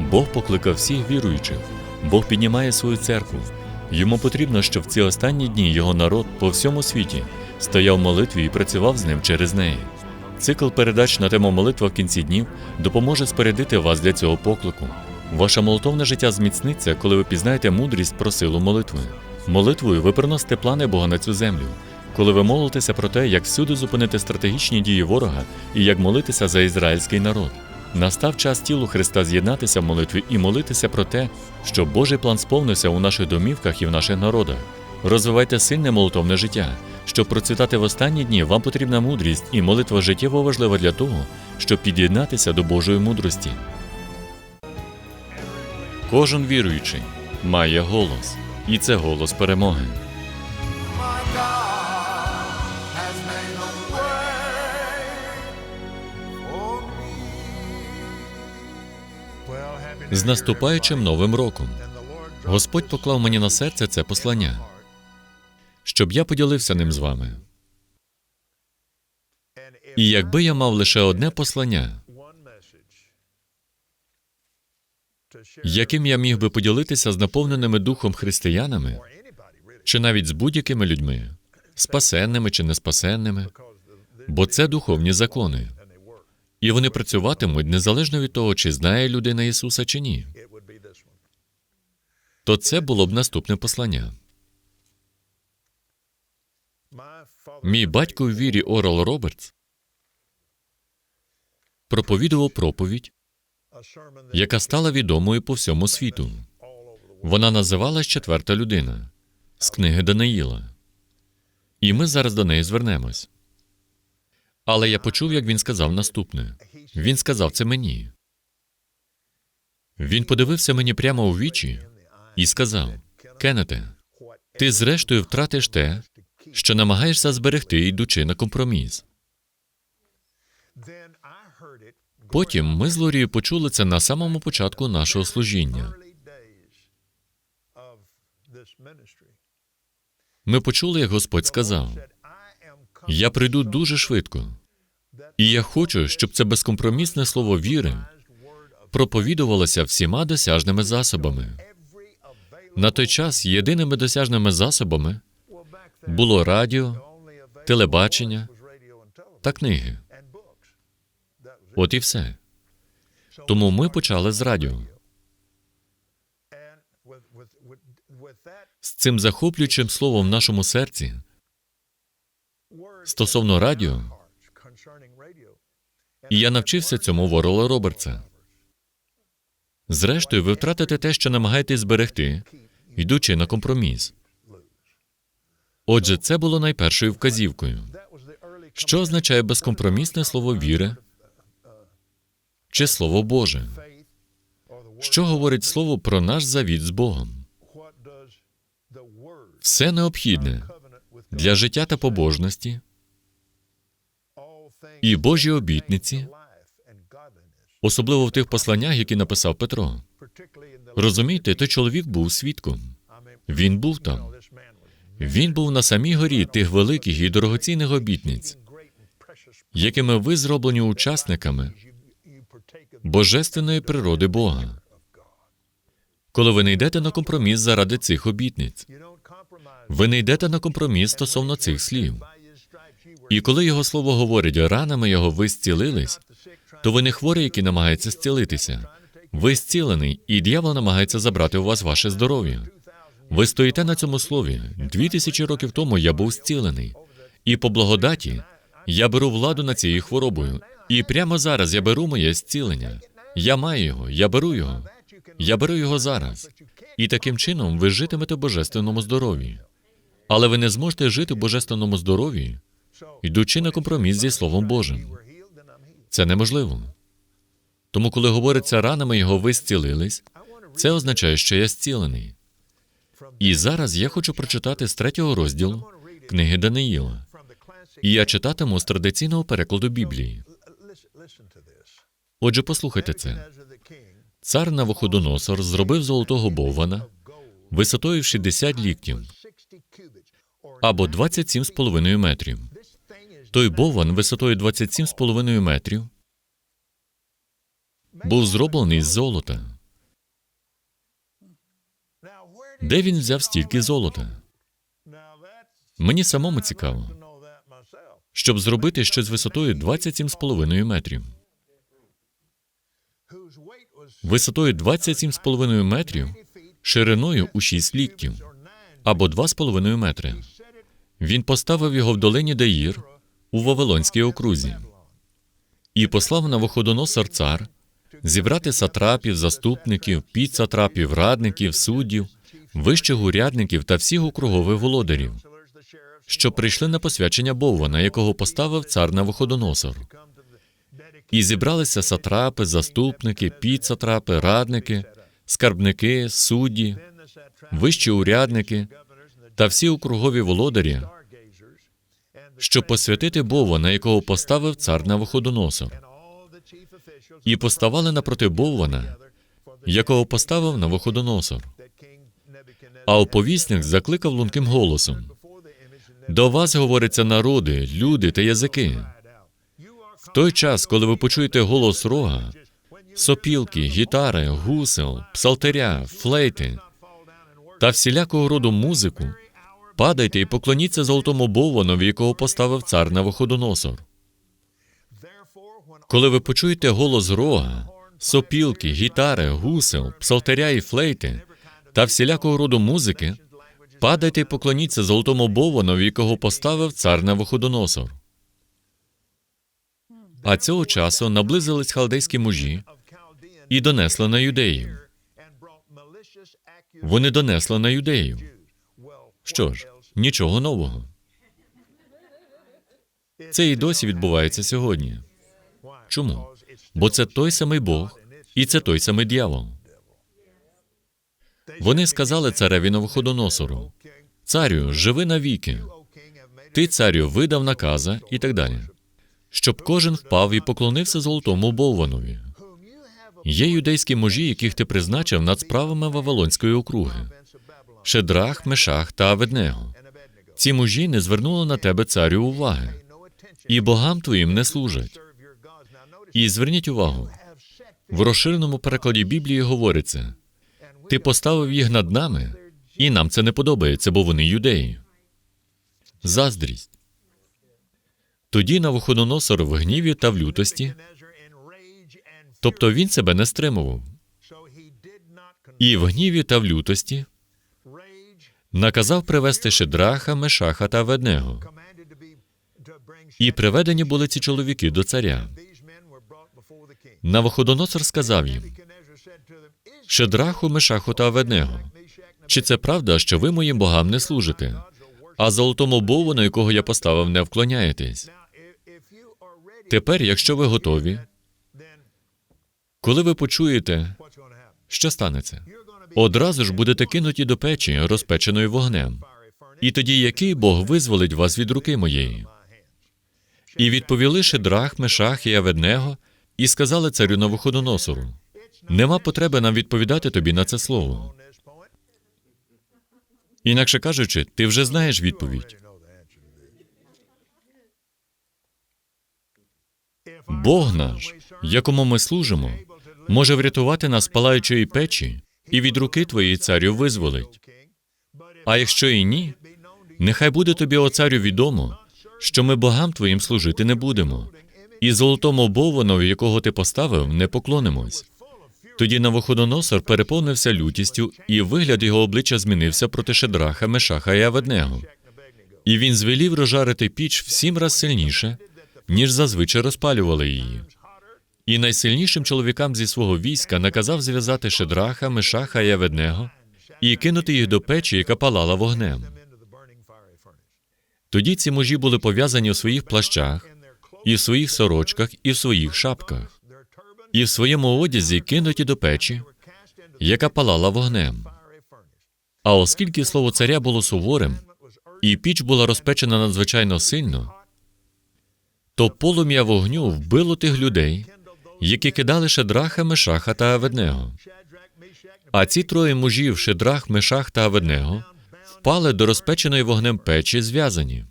Бог покликав всіх віруючих. Бог піднімає свою церкву. Йому потрібно, щоб в ці останні дні його народ по всьому світі стояв в молитві і працював з ним через неї. Цикл передач на тему молитва в кінці днів допоможе спорядити вас для цього поклику. Ваше молитовне життя зміцниться, коли ви пізнаєте мудрість про силу молитви. Молитвою ви приносите плани Бога на цю землю. Коли ви молитеся про те, як всюди зупинити стратегічні дії ворога і як молитися за ізраїльський народ. Настав час тілу Христа з'єднатися в молитві і молитися про те, щоб Божий план сповнився у наших домівках і в наших народах. Розвивайте сильне молитовне життя. Щоб процвітати в останні дні, вам потрібна мудрість, і молитва життєво важлива для того, щоб під'єднатися до Божої мудрості. Кожен віруючий має голос, і це голос перемоги. З наступаючим новим роком Господь поклав мені на серце це послання, щоб я поділився ним з вами. І якби я мав лише одне послання, яким я міг би поділитися з наповненими духом християнами, чи навіть з будь-якими людьми, спасенними чи неспасенними, бо це духовні закони, і вони працюватимуть незалежно від того, чи знає людина Ісуса чи ні, то це було б наступне послання. Мій батько у вірі Орал Робертс проповідував проповідь, яка стала відомою по всьому світу. Вона називалась Четверта людина з книги Даниїла. І ми зараз до неї звернемось. Але я почув, як він сказав наступне. Він сказав це мені. Він подивився мені прямо у вічі і сказав: Кеннете, ти зрештою втратиш те, що намагаєшся зберегти, йдучи на компроміс. Потім ми з Лорією почули це на самому початку нашого служіння. Ми почули, як Господь сказав: Я прийду дуже швидко, і я хочу, щоб це безкомпромісне слово віри проповідувалося всіма досяжними засобами. На той час єдиними досяжними засобами було радіо телебачення та книги. От і все. Тому ми почали з радіо. З цим захоплюючим словом в нашому серці стосовно радіо. І я навчився цьому в Орола Робертса. Зрештою, ви втратите те, що намагаєтесь зберегти, йдучи на компроміс. Отже, це було найпершою вказівкою. Що означає безкомпромісне слово віри чи слово Боже? Що говорить слово про наш завіт з Богом? Все необхідне для життя та побожності і Божі обітниці, особливо в тих посланнях, які написав Петро. Розумієте, той чоловік був свідком. Він був там. Він був на самій горі тих великих і дорогоцінних обітниць, якими ви зроблені учасниками божественної природи Бога. Коли ви не йдете на компроміс заради цих обітниць, ви не йдете на компроміс стосовно цих слів. І коли його слово говорить, ранами його ви зцілились, то ви не хворий, який намагається зцілитися. Ви зцілений, і дьявол намагається забрати у вас ваше здоров'я. Ви стоїте на цьому слові. Дві тисячі років тому я був зцілений. І по благодаті я беру владу над цією хворобою. І прямо зараз я беру моє зцілення. Я маю його, я беру його. Я беру його зараз. І таким чином ви житимете в божественному здоров'ї. Але ви не зможете жити в божественному здоров'ї, йдучи на компроміс зі Словом Божим. Це неможливо. Тому, коли говориться ранами його ви зцілились, це означає, що я зцілений. І зараз я хочу прочитати з третього розділу книги Даниїла. І я читатиму з традиційного перекладу Біблії. Отже, послухайте це. Цар Навуходоносор зробив золотого боввана висотою в 60 ліктів 60 cubits, or або 27,5 метрів. Той бовван висотою 27,5 метрів був зроблений з золота. Де він взяв стільки золота? Мені самому цікаво, щоб зробити щось висотою 27,5 метрів. Висотою 27,5 метрів, шириною у 6 ліктів або 2,5 метри. Він поставив його в долині Деїр у Вавилонській окрузі і послав на виходоносор цар зібрати сатрапів, заступників, підсатрапів, радників, суддів, вищих урядників та всіх округових володарів, що прийшли на посвячення Боввана, якого поставив цар на виходоносор. І зібралися сатрапи, заступники, підсатрапи, радники, скарбники, судді, вищі урядники та всі округові володарі, щоб посвятити Боввана, якого поставив цар на виходоносор, і поставали напроти Боввана, якого поставив на виходоносор. А оповісник закликав лунким голосом: До вас говориться народи, люди та язики. В той час, коли ви почуєте голос рога, сопілки, гітари, гусел, псалтеря, флейти та всілякого роду музику, падайте і поклоніться золотому Бовванові, якого поставив цар на виходоносор. Коли ви почуєте голос рога, сопілки, гітари, гусел, псалтеря і флейти та всілякого роду музики, падайте і поклоніться золотому Бовванові, якого поставив цар на виходоносор. А цього часу наблизились халдейські мужі і донесли на юдеїв. Вони донесли на юдеїв. Що ж, нічого нового. Це і досі відбувається сьогодні. Чому? Бо це той самий Бог і це той самий дьявол. Вони сказали цареві Новоходоносору, царю, живи навіки. Ти, царю, видав наказа і так далі. Щоб кожен впав і поклонився золотому Бовванові. Є юдейські мужі, яких ти призначив над справами Вавилонської округи. Шедрах, Мешах та Аведнего. Ці мужі не звернули на тебе царю уваги, і богам твоїм не служать. І зверніть увагу, в розширеному перекладі Біблії говориться: ти поставив їх над нами, і нам це не подобається, бо вони юдеї. Заздрість. Тоді Навуходоносор в гніві та в лютості, тобто він себе не стримував, і в гніві та в лютості наказав привести Шедраха, Мешаха та bring І приведені були ці чоловіки до царя. Навуходоносор сказав їм: Шедраху, Мешаху та Аведнего, чи це правда, що ви моїм богам не служите, а золотому Богу, на якого я поставив, не вклоняєтесь? Тепер, якщо ви готові, коли ви почуєте, що станеться, одразу ж будете кинуті до печі, розпеченої вогнем. І тоді який Бог визволить вас від руки моєї? І відповіли Шедрах, Мешах і Аведнего, і сказали царю Навуходоносору, нема потреби нам відповідати тобі на це слово. Інакше кажучи, ти вже знаєш відповідь. Бог наш, якому ми служимо, може врятувати нас палаючої печі і від руки твоєї царю визволить. А якщо і ні, нехай буде тобі, о царю, відомо, що ми богам твоїм служити не будемо, і золотому Бовванові, якого ти поставив, не поклонимось. Тоді Навуходоносор переповнився лютістю, і вигляд його обличчя змінився проти Шедраха, Мешаха і Аведнего. І він звелів розжарити піч в сім раз сильніше, ніж зазвичай розпалювали її. І найсильнішим чоловікам зі свого війська наказав зв'язати Шедраха, Мешаха і Аведнего і кинути їх до печі, яка палала вогнем. Тоді ці мужі були пов'язані у своїх плащах, і в своїх сорочках, і в своїх шапках, і в своєму одязі кинуті до печі, яка палала вогнем. А оскільки слово царя було суворим, і піч була розпечена надзвичайно сильно, то полум'я вогню вбило тих людей, які кидали Шедраха, Мешаха та Аведнего. А ці троє мужів, Шедрах, Мешах та Аведнего, впали до розпеченої вогнем печі, зв'язані.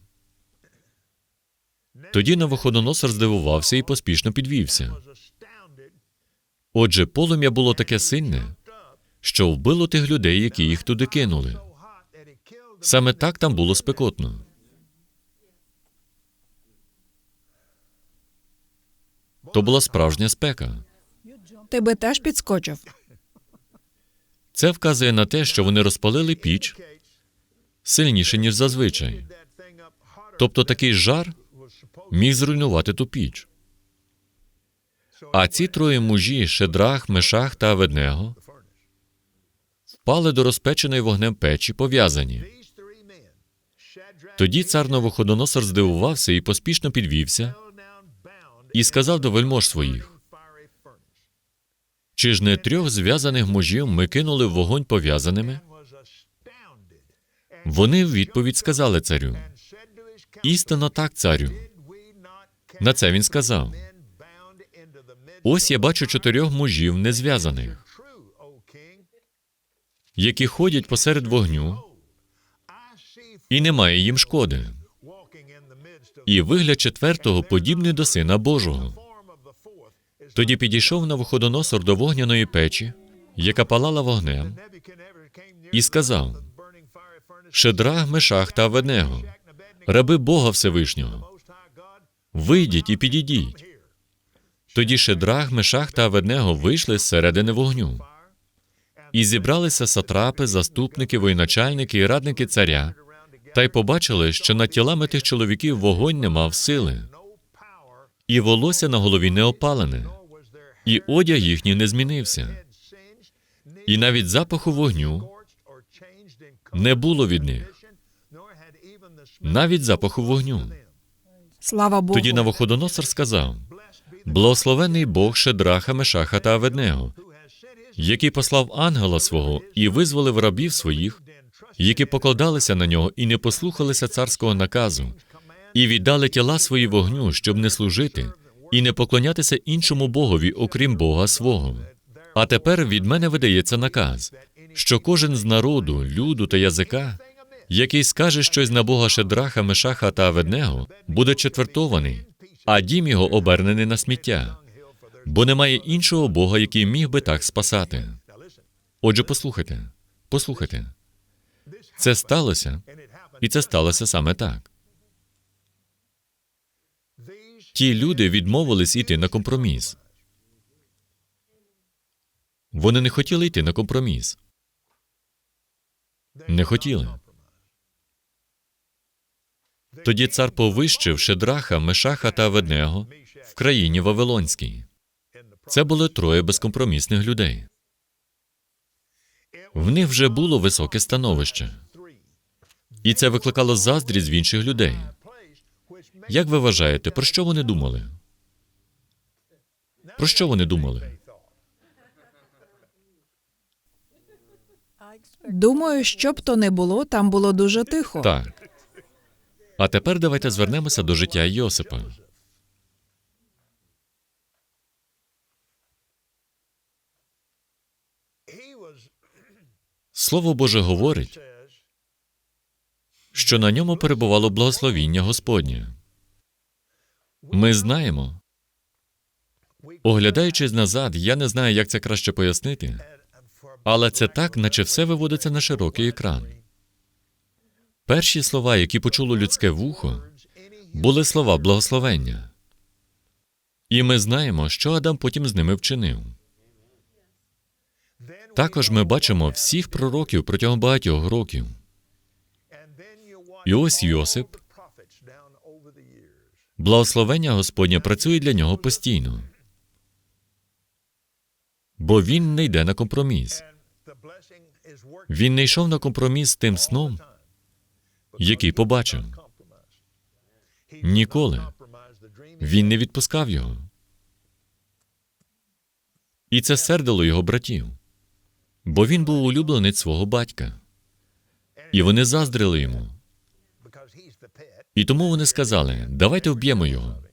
Тоді Навуходоносор здивувався і поспішно підвівся. Отже, полум'я було таке сильне, що вбило тих людей, які їх туди кинули. Саме так там було спекотно. То була справжня спека. Тебе теж підскочив. Це вказує на те, що вони розпалили піч сильніше, ніж зазвичай. Тобто такий жар міг зруйнувати ту піч. А ці троє мужі Шедрах, Мешах та Аведнего впали до розпеченої вогнем печі, пов'язані. Тоді цар Новоходоносор здивувався і поспішно підвівся і сказав до вельмож своїх: Чи ж не трьох зв'язаних мужів ми кинули в вогонь пов'язаними? Вони в відповідь сказали царю: Істинно так, царю. На це він сказав: Ось я бачу чотирьох мужів незв'язаних, які ходять посеред вогню, і немає їм шкоди. І вигляд четвертого подібний до сина Божого. Тоді підійшов Навуходоносор до вогняної печі, яка палала вогнем, і сказав: Шедрах, Мешах та Аведнего, раби Бога Всевишнього, вийдіть і підійдіть. Тоді Шедрах, Мешах та Аведнего вийшли з середини вогню. І зібралися сатрапи, заступники, воєначальники і радники царя, та й побачили, що над тілами тих чоловіків вогонь не мав сили, і волосся на голові не опалене, і одяг їхній не змінився, і навіть запаху вогню не було від них, навіть запаху вогню. Слава Богу. Тоді Навуходоносор сказав: Благословений Бог Шедраха, Мешаха та Аведнего, який послав ангела свого і визволив рабів своїх, які покладалися на нього і не послухалися царського наказу, і віддали тіла свої вогню, щоб не служити і не поклонятися іншому богові, окрім Бога свого. А тепер від мене видається наказ, що кожен з народу, люду та язика, який скаже щось на Бога Шедраха, Мешаха та Аведнего, буде четвертований, а дім його обернений на сміття, бо немає іншого Бога, який міг би так спасати. Отже, послухайте, послухайте. Це сталося, і це сталося саме так. Ті люди відмовились іти на компроміс. Вони не хотіли йти на компроміс. Не хотіли. Тоді цар повищив Шедраха, Мешаха та Аведнего в країні Вавилонській. Це були троє безкомпромісних людей. В них вже було високе становище, і це викликало заздрість в інших людей. Як ви вважаєте, про що вони думали? Про що вони думали? Думаю, що б то не було, там було дуже тихо. Так. А тепер давайте звернемося до життя Йосипа. Слово Боже говорить, що на ньому перебувало благословіння Господнє. Ми знаємо, оглядаючись назад, я не знаю, як це краще пояснити, але це так, наче все виводиться на широкий екран. Перші слова, які почуло людське вухо, були слова благословення. І ми знаємо, що Адам потім з ними вчинив. Також ми бачимо всіх пророків протягом багатьох років. І ось Йосип, благословення Господнє працює для нього постійно, бо він не йде на компроміс. Він не йшов на компроміс з тим сном, який побачив. Ніколи. Він не відпускав його. І це сердило його братів, бо він був улюбленець свого батька, і вони заздрили йому. І тому вони сказали: давайте вб'ємо його.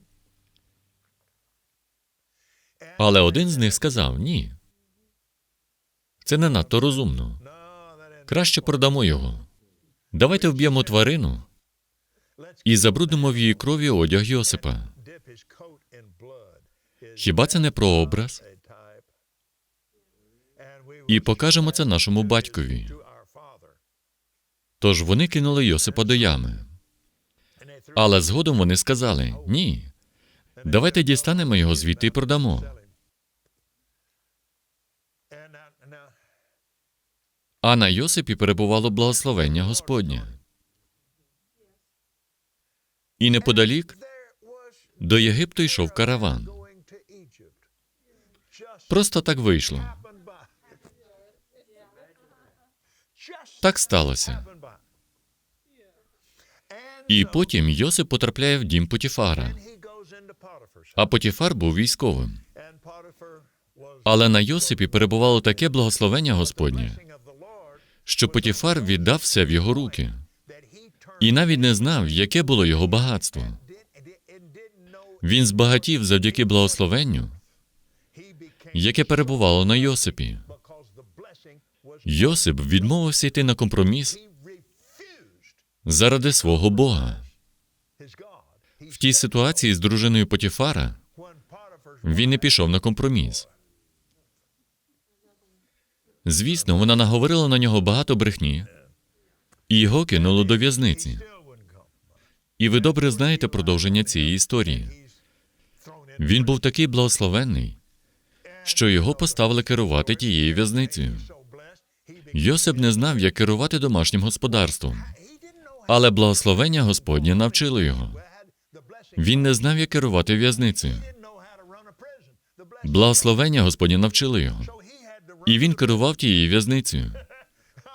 Але один з них сказав: ні. Це не надто розумно. Краще продамо його. Давайте вб'ємо тварину і забруднимо в її крові одяг Йосипа. Хіба це не прообраз? і покажемо це нашому батькові. Тож вони кинули Йосипа до ями. Але згодом вони сказали: ні, давайте дістанемо його звідти і продамо. А на Йосипі перебувало благословення Господнє. І неподалік до Єгипту йшов караван. Просто так вийшло. Так сталося. І потім Йосип потрапляє в дім Потіфара. А Потіфар був військовим. Але на Йосипі перебувало таке благословення Господнє, що Потіфар віддав все в його руки і навіть не знав, яке було його багатство. Він збагатів завдяки благословенню, яке перебувало на Йосипі. Йосип відмовився йти на компроміс заради свого Бога. В тій ситуації з дружиною Потіфара він не пішов на компроміс. Звісно, вона наговорила на нього багато брехні, і його кинуло до в'язниці. І ви добре знаєте продовження цієї історії. Він був такий благословенний, що його поставили керувати тією в'язницею. Йосип не знав, як керувати домашнім господарством, але благословення Господнє навчило його. Він не знав, як керувати в'язницею. Благословення Господнє навчило його. І він керував тією в'язницею.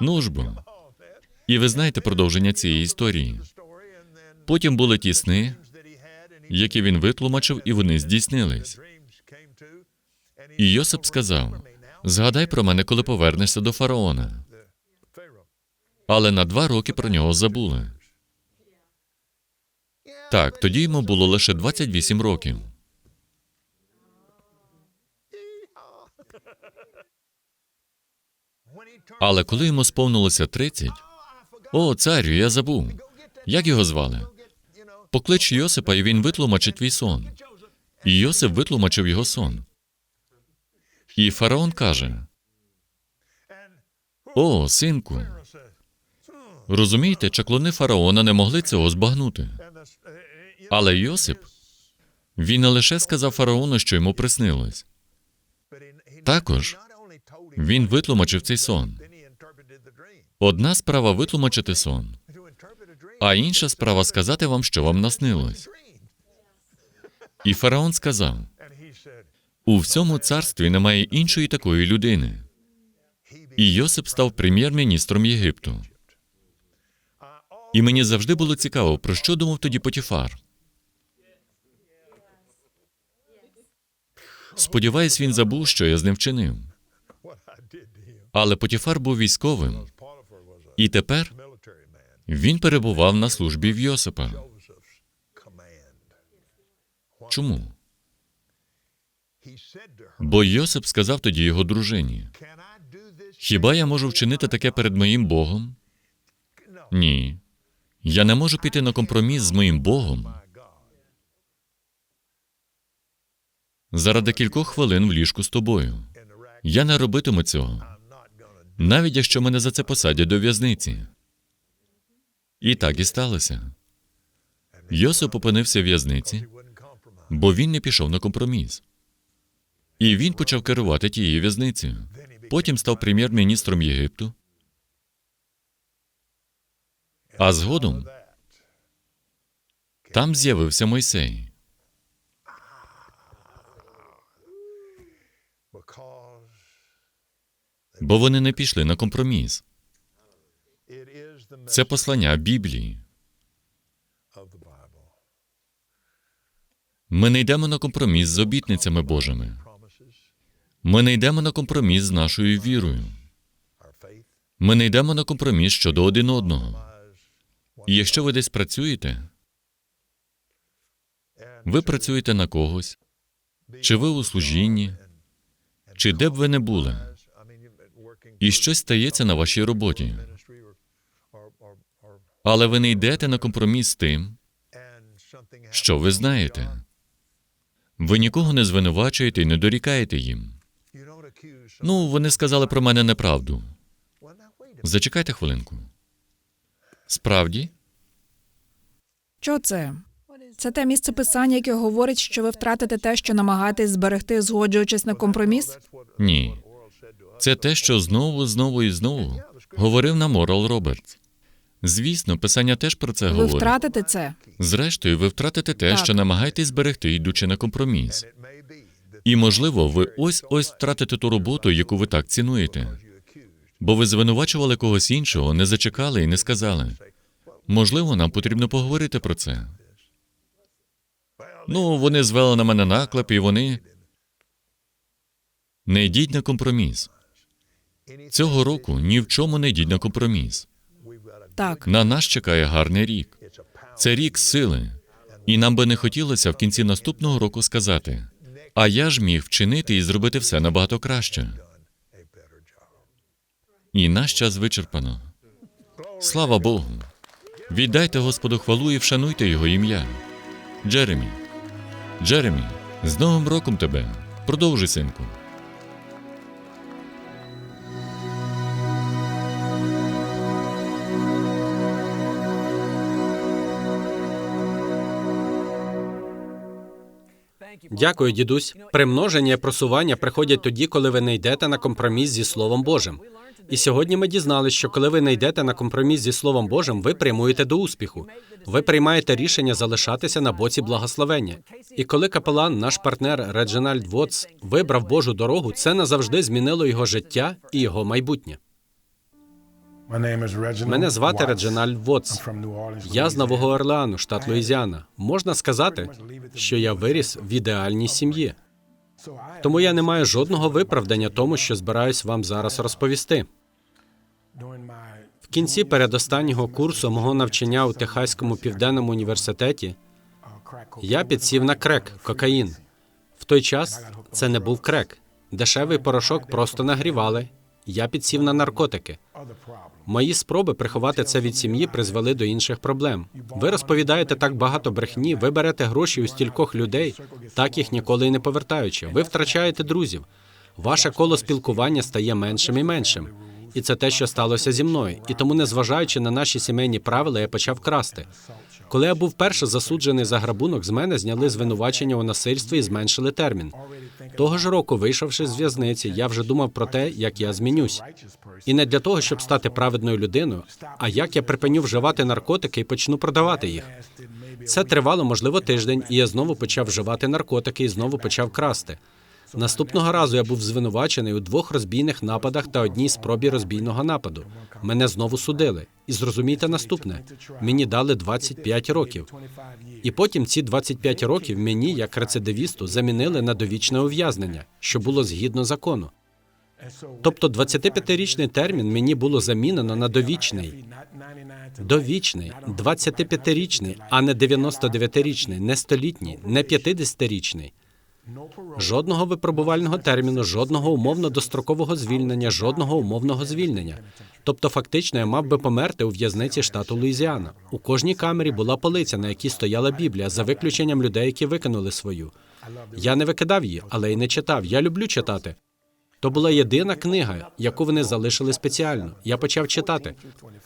Ну ж бо. І ви знаєте продовження цієї історії. Потім були ті сни, які він витлумачив, і вони здійснились. І Йосип сказав: Згадай про мене, коли повернешся до фараона. Але на два роки про нього забули. Так, тоді йому було лише 28 років. Але коли йому сповнилося 30, о, царю, я забув. Як його звали? Поклич Йосипа, і він витлумачить твій сон. І Йосип витлумачив його сон. І фараон каже: О, синку, розумієте, чаклуни фараона не могли цього збагнути. Але Йосип, він не лише сказав фараону, що йому приснилось. Також він витлумачив цей сон. Одна справа витлумачити сон, а інша справа сказати вам, що вам наснилось. І фараон сказав: у всьому царстві немає іншої такої людини. І Йосип став прем'єр-міністром Єгипту. І мені завжди було цікаво, про що думав тоді Потіфар. Сподіваюсь, він забув, що я з ним вчинив. Але Потіфар був військовим, і тепер він перебував на службі в Йосипа. Чому? Бо Йосип сказав тоді його дружині: Хіба я можу вчинити таке перед моїм Богом? Ні. Я не можу піти на компроміс з моїм Богом заради кількох хвилин в ліжку з тобою. Я не робитиму цього, навіть якщо мене за це посадять до в'язниці. І так і сталося. Йосип опинився в в'язниці, бо він не пішов на компроміс. І він почав керувати тією в'язницею. Потім став прем'єр-міністром Єгипту. А згодом там з'явився Мойсей. Бо вони не пішли на компроміс. Це послання Біблії. Ми не йдемо на компроміс з обітницями Божими. Ми не йдемо на компроміс з нашою вірою. Ми не йдемо на компроміс щодо один одного. Якщо ви десь працюєте, ви працюєте на когось, чи ви у служінні, чи де б ви не були, і щось стається на вашій роботі. Але ви не йдете на компроміс з тим, що ви знаєте. Ви нікого не звинувачуєте і не дорікаєте їм. Ну, вони сказали про мене неправду. Зачекайте хвилинку. Справді? Що це? Це те місце писання, яке говорить, що ви втратите те, що намагаєтесь зберегти, згоджуючись на компроміс? Ні. Це те, що знову, знову і знову говорив нам Орал Робертс. Звісно, писання теж про це Ви говорить. втратите це. Зрештою, ви втратите те, Так. що намагаєтесь зберегти, йдучи на компроміс. І, можливо, ви ось ось втратите ту роботу, яку ви так цінуєте. Бо ви звинувачували когось іншого, не зачекали і не сказали. Можливо, нам потрібно поговорити про це. Ну, вони звели на мене наклеп, і вони. Не йдіть на компроміс. Цього року ні в чому не йдіть на компроміс. Так, На нас чекає гарний рік. Це рік сили. І нам би не хотілося в кінці наступного року сказати: а я ж міг вчинити і зробити все набагато краще. І наш час вичерпано. Слава Богу. Віддайте Господу хвалу і вшануйте Його ім'я. Джеремі. Джеремі, з Новим роком тебе. Продовжуй, синку. Дякую, дідусь. Примноження і просування приходять тоді, коли ви не йдете на компроміс зі Словом Божим. І сьогодні ми дізналися, що коли ви не йдете на компроміс зі Словом Божим, ви прямуєте до успіху. Ви приймаєте рішення залишатися на боці благословення. І коли капелан, наш партнер Реджинальд Вотс, вибрав Божу дорогу, це назавжди змінило його життя і його майбутнє. Мене звати Реджинальд Вотс. Я з Нового Орлеану, штат Луїзіана. Можна сказати, що я виріс в ідеальній сім'ї. Тому я не маю жодного виправдання тому, що збираюсь вам зараз розповісти. В кінці передостаннього курсу мого навчання у Техаському південному університеті я підсів на крек, кокаїн. В той час це не був крек. Дешевий порошок просто нагрівали. Я підсів на наркотики. Мої спроби приховати це від сім'ї призвели до інших проблем. Ви розповідаєте так багато брехні, ви берете гроші у стількох людей, так їх ніколи й не повертаючи. Ви втрачаєте друзів. Ваше коло спілкування стає меншим і меншим. І це те, що сталося зі мною. І тому, незважаючи на наші сімейні правила, я почав красти. Коли я був перше засуджений за грабунок, з мене зняли звинувачення у насильстві і зменшили термін. Того ж року, вийшовши з в'язниці, я вже думав про те, як я змінюсь. І не для того, щоб стати праведною людиною, а як я припиню вживати наркотики і почну продавати їх. Це тривало, можливо, тиждень, і я знову почав вживати наркотики і знову почав красти. Наступного разу я був звинувачений у двох розбійних нападах та одній спробі розбійного нападу. Мене знову судили. І зрозумійте наступне: мені дали 25 років. І потім ці 25 років мені, як рецидивісту, замінили на довічне ув'язнення, що було згідно закону. Тобто 25-річний термін мені було замінено на довічний. Довічний, 25-річний, а не 99-річний, не столітній, не 50-річний. Жодного випробувального терміну, жодного умовно дострокового звільнення, жодного умовного звільнення. Тобто, фактично, я мав би померти у в'язниці штату Луїзіана. У кожній камері була полиця, на якій стояла Біблія, за виключенням людей, які викинули свою. Я не викидав її, але й не читав. Я люблю читати. То була єдина книга, яку вони залишили спеціально. Я почав читати.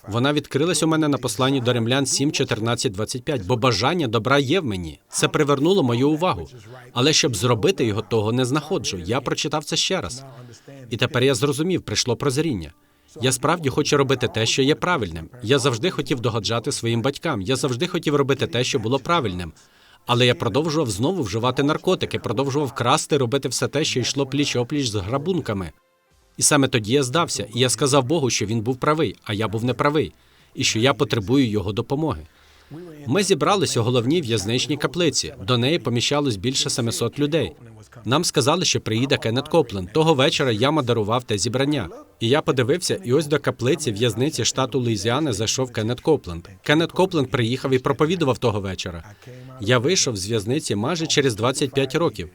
Вона відкрилась у мене на посланні до римлян 7, 14, 25, бо бажання добра є в мені. Це привернуло мою увагу. Але щоб зробити його, того не знаходжу. Я прочитав це ще раз. І тепер я зрозумів, прийшло прозріння. Я справді хочу робити те, що є правильним. Я завжди хотів догоджати своїм батькам. Я завжди хотів робити те, що було правильним. Але я продовжував знову вживати наркотики, продовжував красти, робити все те, що йшло пліч опліч з грабунками. І саме тоді я здався, і я сказав Богу, що він був правий, а я був неправий, і що я потребую його допомоги. Ми зібралися у головній в'язничній каплиці. До неї поміщалось більше 700 людей. Нам сказали, що приїде Кеннет Коплен. Того вечора я модарував те зібрання. І я подивився, і ось до каплиці в'язниці штату Луїзіани зайшов Кеннет Копленд. Кеннет Копленд приїхав і проповідував того вечора. Я вийшов з в'язниці майже через 25 років.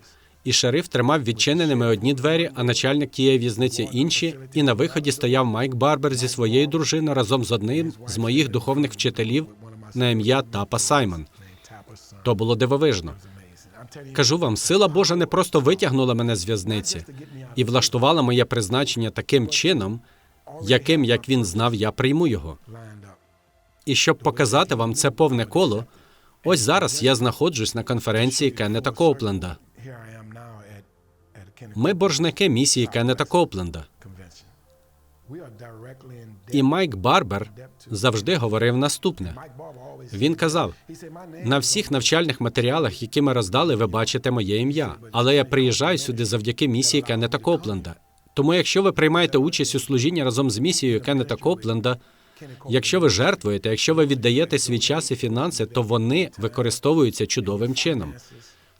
І шериф тримав відчиненими одні двері, а начальник тієї в'язниці інші. І на виході стояв Майк Барбер зі своєю дружиною разом з одним з моїх духовних вчителів на ім'я Тапа Саймон. То було дивовижно. Кажу вам, сила Божа не просто витягнула мене з в'язниці і влаштувала моє призначення таким чином, яким, як він знав, я прийму його. І щоб показати вам це повне коло, ось зараз я знаходжусь на конференції Кеннета Коупленда. Ми боржники місії Кеннета Коупленда. І Майк Барбер завжди говорив наступне. Він казав: на всіх навчальних матеріалах, які ми роздали, ви бачите моє ім'я. Але я приїжджаю сюди завдяки місії Кеннета Копленда. Тому, якщо ви приймаєте участь у служінні разом з місією Кеннета Копленда, якщо ви жертвуєте, якщо ви віддаєте свій час і фінанси, то вони використовуються чудовим чином.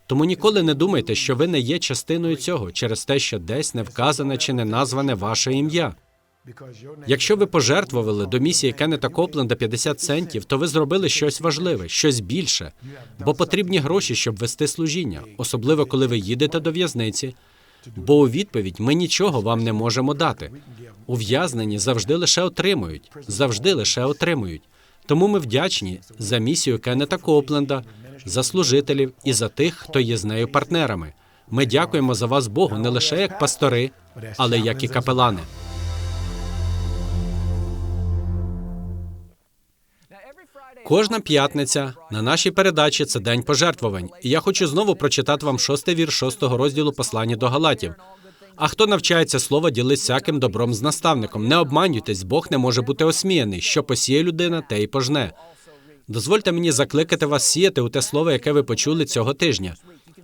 Тому ніколи не думайте, що ви не є частиною цього через те, що десь не вказане чи не назване ваше ім'я. Якщо ви пожертвували до місії Кеннета Копленда 50 центів, то ви зробили щось важливе, щось більше, бо потрібні гроші, щоб вести служіння, особливо коли ви їдете до в'язниці. Бо у відповідь ми нічого вам не можемо дати. Ув'язнені завжди лише отримують, завжди лише отримують. Тому ми вдячні за місію Кеннета Копленда, за служителів і за тих, хто є з нею партнерами. Ми дякуємо за вас Богу не лише як пастори, але як і капелани. Кожна п'ятниця на нашій передачі це день пожертвувань. І я хочу знову прочитати вам шостий вірш шостого розділу послання до Галатів. А хто навчається слова, ділить всяким добром з наставником. Не обманюйтесь, Бог не може бути осміяний. Що посіє людина, те й пожне. Дозвольте мені закликати вас сіяти у те слово, яке ви почули цього тижня.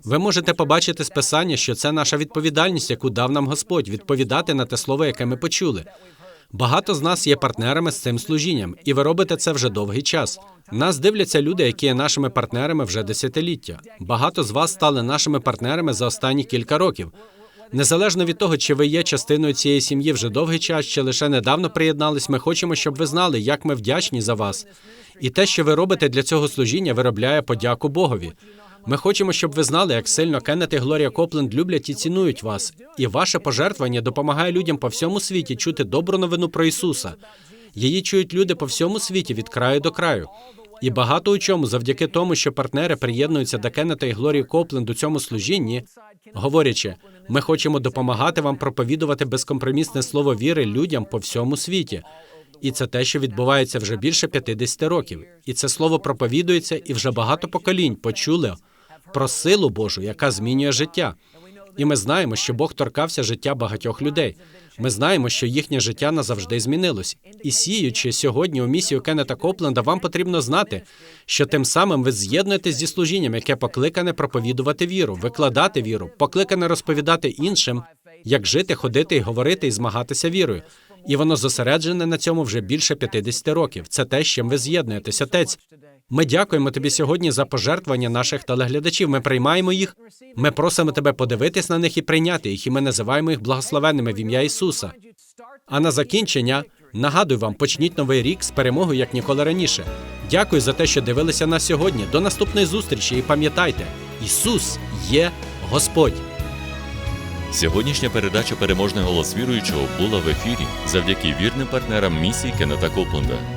Ви можете побачити з писання, що це наша відповідальність, яку дав нам Господь, відповідати на те слово, яке ми почули. Багато з нас є партнерами з цим служінням, і ви робите це вже довгий час. Нас дивляться люди, які є нашими партнерами вже десятиліття. Багато з вас стали нашими партнерами за останні кілька років. Незалежно від того, чи ви є частиною цієї сім'ї вже довгий час, чи лише недавно приєднались, ми хочемо, щоб ви знали, як ми вдячні за вас. І те, що ви робите для цього служіння, виробляє подяку Богові. Ми хочемо, щоб ви знали, як сильно Кеннет і Глорія Копленд люблять і цінують вас. І ваше пожертвування допомагає людям по всьому світі чути добру новину про Ісуса. Її чують люди по всьому світі від краю до краю. І багато у чому, завдяки тому, що партнери приєднуються до Кеннета і Глорії Копленд у цьому служінні, говорячи, ми хочемо допомагати вам проповідувати безкомпромісне слово віри людям по всьому світі. І це те, що відбувається вже більше 50 років. І це слово проповідується, і вже багато поколінь почули про силу Божу, яка змінює життя. І ми знаємо, що Бог торкався життя багатьох людей. Ми знаємо, що їхнє життя назавжди змінилось. І сіючи сьогодні у місію Кеннета Копленда, вам потрібно знати, що тим самим ви з'єднуєтесь зі служінням, яке покликане проповідувати віру, викладати віру, покликане розповідати іншим, як жити, ходити і говорити і змагатися вірою. І воно зосереджене на цьому вже більше 50 років. Це те, з чим ви з'єднуєтесь. Отець, ми дякуємо тобі сьогодні за пожертвування наших телеглядачів. Ми приймаємо їх. Ми просимо тебе подивитись на них і прийняти їх, і ми називаємо їх благословенними в ім'я Ісуса. А на закінчення нагадую вам, почніть новий рік з перемогою як ніколи раніше. Дякую за те, що дивилися нас сьогодні. До наступної зустрічі і пам'ятайте, Ісус є Господь. Сьогоднішня передача Переможний голос віруючого була в ефірі завдяки вірним партнерам місії Кеннета Копленда.